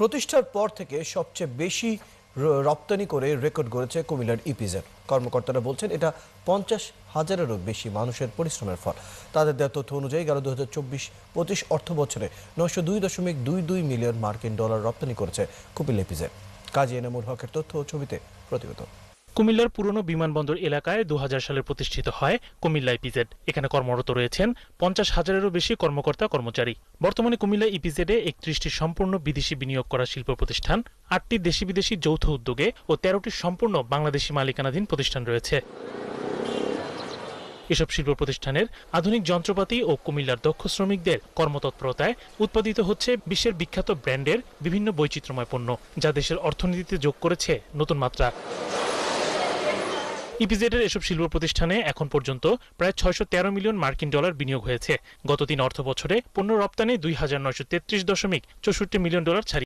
প্রতিষ্ঠার পর থেকে সবচেয়ে বেশি রপ্তানি করে রেকর্ড করেছে কুমিল্লার ইপিজেড কর্মকর্তারা বলছেন এটা পঞ্চাশ হাজারেরও বেশি মানুষের পরিশ্রমের ফল। তাদের দেওয়া তথ্য অনুযায়ী গেল দু হাজার চব্বিশ পঁচিশ অর্থ বছরে নশো দুই দশমিক দুই দুই মিলিয়ন মার্কিন ডলার রপ্তানি করেছে কুমিল্লা ইপিজেড কাজী এনামুল হকের তথ্য ছবিতে প্রতিবেদন। কুমিল্লার পুরনো বিমানবন্দর এলাকায় দু হাজার সালে প্রতিষ্ঠিত হয় কুমিল্লা ইপিজেড এখানে কর্মরত রয়েছেন পঞ্চাশ হাজারেরও বেশি কর্মকর্তা কর্মচারী। বর্তমানে কুমিল্লা ইপিজেডে একত্রিশটি সম্পূর্ণ বিদেশি বিনিয়োগ করা শিল্প প্রতিষ্ঠান, আটটি দেশি বিদেশি যৌথ উদ্যোগে ও তেরোটি সম্পূর্ণ বাংলাদেশি মালিকানাধীন প্রতিষ্ঠান রয়েছে। এসব শিল্প প্রতিষ্ঠানের আধুনিক যন্ত্রপাতি ও কুমিল্লার দক্ষ শ্রমিকদের কর্মতৎপরতায় উৎপাদিত হচ্ছে বিশ্বের বিখ্যাত ব্র্যান্ডের বিভিন্ন বৈচিত্র্যময় পণ্য, যা দেশের অর্থনীতিতে যোগ করেছে নতুন মাত্রা। ইপিজেডের এসব শিল্প প্রতিষ্ঠানে এখন পর্যন্ত প্রায় ছয়শো তেরো মিলিয়ন মার্কিন ডলার বিনিয়োগ হয়েছে। গত তিন অর্থ বছরে পণ্য রপ্তানি দুই হাজার নয়শো তেত্রিশ দশমিক চৌষট্টি মিলিয়ন ডলার ছাড়িয়ে